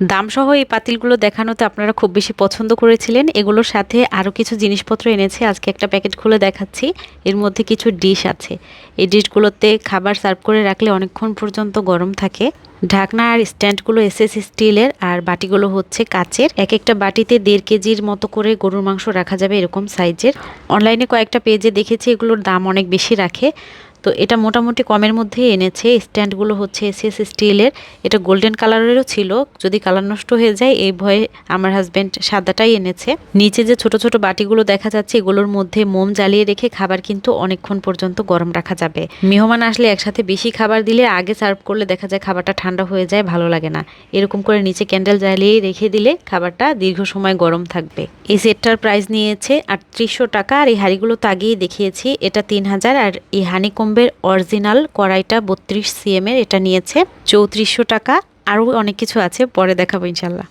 দামসহ এই পাতিলগুলো দেখানোতে আপনারা খুব বেশি পছন্দ করেছিলেন। এগুলোর সাথে আরও কিছু জিনিসপত্র এনেছে। আজকে একটা প্যাকেট খুলে দেখাচ্ছি। এর মধ্যে কিছু ডিশ আছে। এই ডিশগুলোতে খাবার সার্ভ করে রাখলে অনেকক্ষণ পর্যন্ত গরম থাকে। ঢাকনা আর স্ট্যান্ডগুলো এসএস স্টিলের আর বাটিগুলো হচ্ছে কাচের। এক একটা বাটিতে দেড় কেজির মতো করে গরুর মাংস রাখা যাবে এরকম সাইজের। অনলাইনে কয়েকটা পেজে দেখেছি এগুলোর দাম অনেক বেশি রাখে। তো এটা মোটামুটি কমের মধ্যেই এনেছে। স্ট্যান্ডগুলো হচ্ছে এসএস স্টিলের। এটা গোল্ডেন কালারেরও ছিল। যদি কালার নষ্ট হয়ে যায়, এই ভয়ে আমার হাজব্যান্ড সাদাটাই এনেছে। নিচে যে ছোট ছোট বাটিগুলো দেখা যাচ্ছে, এগুলোর মধ্যে মোম জ্বালিয়ে রেখে খাবার কিন্তু অনেকক্ষণ পর্যন্ত গরম রাখা যাবে। মেহমান আসলে একসাথে বেশি খাবার দিলে আগে সার্ভ করলে দেখা যায় খাবারটা ঠান্ডা হয়ে যায়, ভালো লাগে না। এরকম করে নিচে ক্যান্ডেল জ্বালিয়ে রেখে দিলে খাবারটা দীর্ঘ সময় গরম থাকবে। এই সেটটার প্রাইস নিয়েছে আটত্রিশশো টাকা। আর এই হাঁড়িগুলো তো আগেই দেখিয়েছি। এটা তিন হাজার। আর এই হানিকম্বের অরিজিনাল কড়াইটা বত্রিশ সিএম এর এটা নিয়েছে। চৌত্রিশশো টাকা। আরও অনেক কিছু আছে, পরে দেখাবো ইনশাল্লাহ।